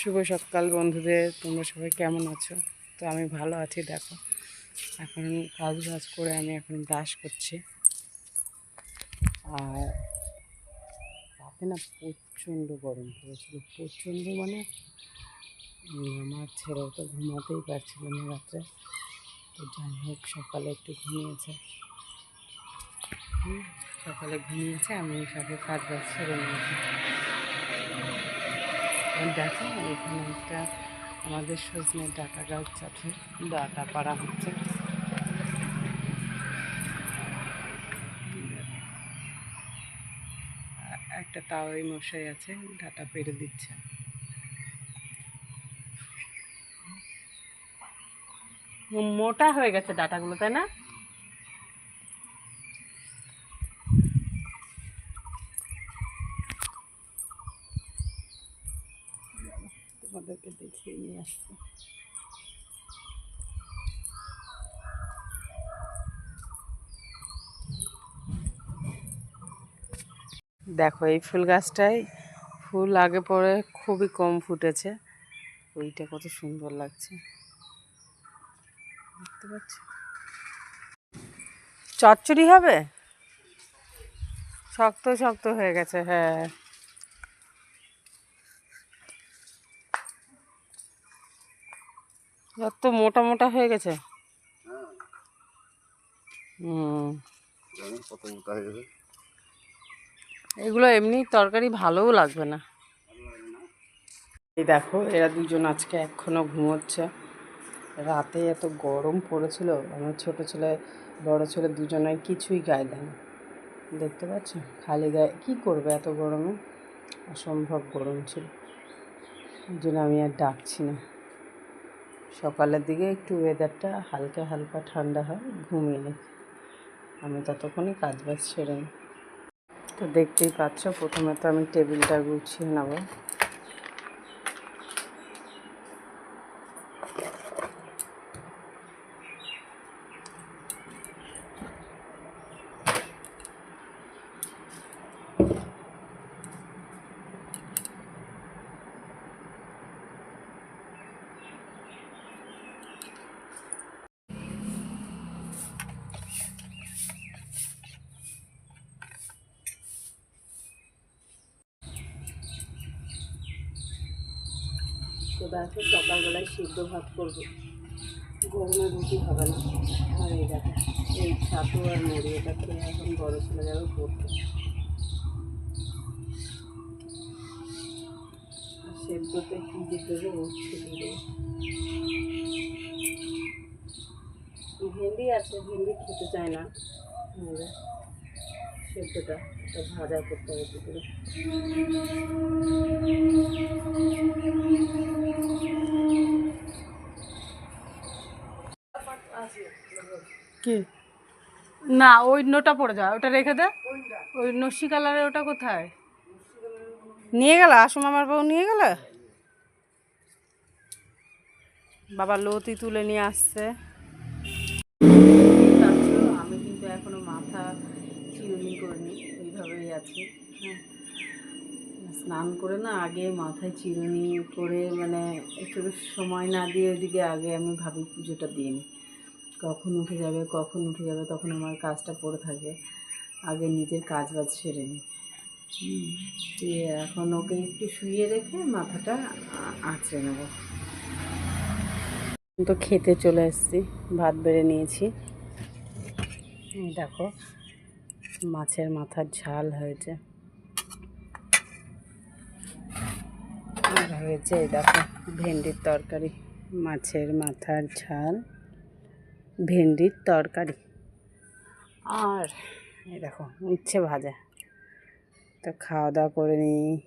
শুভ সকাল বন্ধুদের, তোমরা সবাই কেমন আছো? তো আমি ভালো আছি, দেখো। এখন কাজ বাজ করে আমি এখন ব্রাশ করছি। আর রাতে না প্রচণ্ড গরম পড়েছিল। প্রচণ্ড মানে আমার ছেলেও তো ঘুমাতেই পারছিল না রাত্রে। তো যাই হোক, সকালে একটু ঘুমিয়েছে। সকালে ঘুমিয়েছে, আমি সবে কাজ বাজ সেরে নিয়েছি। দেখো এখানে একটা আমাদের সজনে ডাটা গাছ আছে ডাটা পাড়া হচ্ছে। একটা তাওয়াই মশাই আছে, ডাটা পেরে দিচ্ছে। মোটা হয়ে গেছে ডাটাগুলো, তাই না? তোমাদেরকে দেখিয়ে নিয়ে আসছি দেখো, এই ফুল গাছটায় ফুল আগে পরে খুবই কম ফুটেছে। ওইটা কত সুন্দর লাগছে। দেখতে চচ্চড়ি হবে? শক্ত শক্ত হয়ে গেছে হ্যাঁ। যত মোটা মোটা হয়ে গেছে। এগুলো এমনি তরকারি ভালোও লাগবে না। এই দেখো, এরা দুজন আজকে এখনও ঘুমোচ্ছে। রাতে এত গরম পড়েছিল, আমার ছোট ছেলে, বড় ছেলে দুজনে কিছুই গায়ে দেয় না। দেখতে পাচ্ছ? খালি গায়ে, কী করবে এত গরমে? অসম্ভব গরম ছিল। ওই জন্য আমি আর ডাকছি না। সকালের দিকে একটু ওয়েদারটা হালকা হালকা ঠান্ডা হয়, ঘুমিয়ে নিই। আমি ততক্ষণই কাজ বাজ সেরে নিই। তো দেখতেই পাচ্ছ, প্রথমে তো আমি টেবিলটা গুছিয়ে নেব। দেখো সকালবেলায় সিদ্ধ ভাত করব। গরমে রুটি হবে না। আর এই দেখো, এই ছাতু আর মুড়ি, এটা খেয়ে এখন বড় ছেলে যাবে পড়তে। সেদ্ধতে কী যে দেবো ভেন্ডি আছে, ভেন্ডি খেতে চায় না। সেদ্ধটা ভাজা করতে হবে কী করে কি? না ওই নোটা পড়ে যায় ওটা রেখে দে। ওই নস্যি কালারের ওটা কোথায়? নিয়ে গেল? আসুম আমার বউ নিয়ে গেল? বাবা লতি তুলে নিয়ে আসছে। আমি কিন্তু এখনও মাথা চিরুনি করিনি এইভাবেই আছি। হ্যাঁ। স্নান করে না আগে মাথায় চিরুনি করে মানে একটু সময় না দিয়ে ওইদিকে আগে আমি ভাবি পুজোটা দিই। কখন উঠে যাবে কখন উঠে যাবে তখন আমার কাজটা পড়ে থাকে। আগে নিজের কাজ বাজ সেরে নিই। দিয়ে এখন ওকে একটু শুইয়ে রেখে মাথাটা আঁচড়ে নেব। তো খেতে চলে এসেছি ভাত বেড়ে নিয়েছি। দেখো মাছের মাথার ঝাল হয়েছে। হয়েছে দেখো, ভেন্ডির তরকারি, মাছের মাথার ঝাল, ভেন্ডির তরকারি। আর এই দেখো, উচ্ছে ভাজা। তো খাওয়া দাওয়া করে নিই।